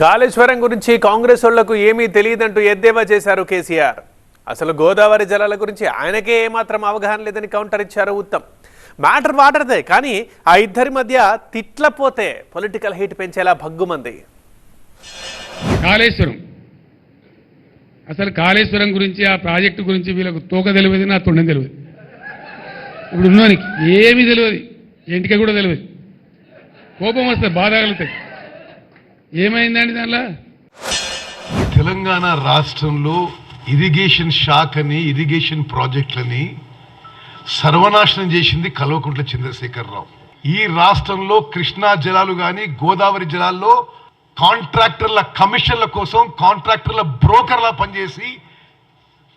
కాళేశ్వరం గురించి కాంగ్రెస్ వాళ్ళకు ఏమీ తెలియదంటూ ఎద్దేవా చేశారు కేసీఆర్. అసలు గోదావరి జలాల గురించి ఆయనకే ఏమాత్రం అవగాహన లేదని కౌంటర్ ఇచ్చారు ఉత్తమ్. మ్యాటర్ వాటర్దే కానీ ఆ ఇద్దరి మధ్య తిట్లపోతే పొలిటికల్ హీట్ పెంచేలా భగ్గుమంది. కాళేశ్వరం. అసలు కాళేశ్వరం గురించి ఆ ప్రాజెక్టు గురించి వీళ్ళకు తోక తెలియదు నా తొండం తెలియదు. ఇప్పుడు ఉన్నవానికి ఏమీ తెలియదు ఇంటికి కూడా తెలియదు. కోపం వస్తే బాధ కలుగుతాయి. ఏమైందండి దానిలో? తెలంగాణ రాష్ట్రంలో ఇరిగేషన్ శాఖ అని ఇరిగేషన్ ప్రాజెక్టులని సర్వనాశనం చేసింది కల్వకుంట్ల చంద్రశేఖరరావు. ఈ రాష్ట్రంలో కృష్ణా జలాలు కానీ గోదావరి జలాల్లో కాంట్రాక్టర్ల కమిషన్ల కోసం కాంట్రాక్టర్ల బ్రోకర్లా పనిచేసి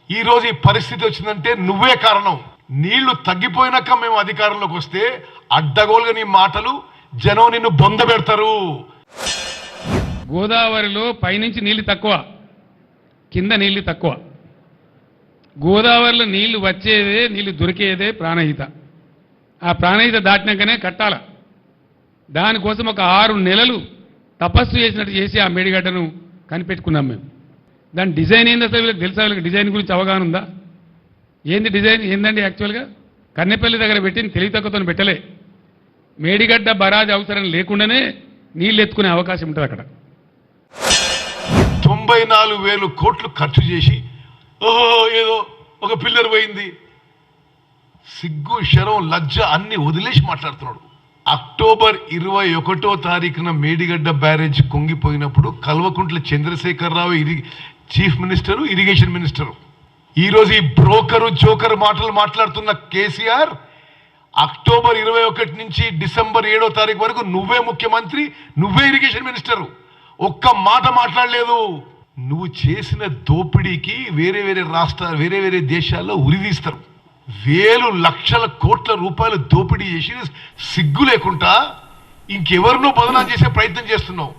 ఈరోజు ఈ పరిస్థితి వచ్చిందంటే నువ్వే కారణం. నీళ్ళు తగ్గిపోయినాక మేము అధికారంలోకి వస్తే అడ్డగోలుగా నీ మాటలు జనం నిన్ను బొంద పెడతారు. గోదావరిలో పైనుంచి నీళ్ళు తక్కువ కింద నీళ్ళు తక్కువ. గోదావరిలో నీళ్ళు వచ్చేదే నీళ్ళు దొరికేదే ప్రాణహిత. ఆ ప్రాణహిత దాటినాకనే కట్టాల. దానికోసం ఒక ఆరు నెలలు తపస్సు చేసినట్టు చేసి ఆ మేడిగడ్డను కనిపెట్టుకున్నాం మేము. దాని డిజైన్ ఏంది అసలు వీళ్ళకి తెలుసా? వీళ్ళకి డిజైన్ గురించి అవగాహన ఉందా? ఏంది డిజైన్? ఏందండి యాక్చువల్గా? కన్నెపల్లి దగ్గర పెట్టిన తెలివి తక్కువతో పెట్టలే. మేడిగడ్డ బరాజ్ అవసరం లేకుండానే నీళ్ళు ఎత్తుకునే అవకాశం ఉంటుంది అక్కడ. తొంభై నాలుగు వేలు కోట్లు ఖర్చు చేసి ఓహో ఏదో ఒక పిల్లర్ పోయింది. సిగ్గు శరం లజ్జ అన్ని వదిలేసి మాట్లాడుతున్నాడు. అక్టోబర్ ఇరవై ఒకటో తారీఖున మేడిగడ్డ బ్యారేజ్ కుంగిపోయినప్పుడు కల్వకుంట్ల చంద్రశేఖరరావు ఇరి చీఫ్ మినిస్టరు ఇరిగేషన్ మినిస్టరు. ఈరోజు ఈ బ్రోకరు జోకర్ మాటలు మాట్లాడుతున్న కేసీఆర్ అక్టోబర్ ఇరవై ఒకటి నుంచి డిసెంబర్ ఏడో తారీఖు వరకు నువ్వే ముఖ్యమంత్రి నువ్వే ఇరిగేషన్ మినిస్టరు. ఒక్క మాట మాట్లాడలేదు. నువ్వు చేసిన దోపిడీకి వేరే వేరే రాష్ట్ర వేరే వేరే దేశాల్లో ఉరిదీస్తారు. వేలు లక్షల కోట్ల రూపాయలు దోపిడీ చేసి సిగ్గు లేకుండా ఇంకెవరినో బదనాలు చేసే ప్రయత్నం చేస్తున్నావు.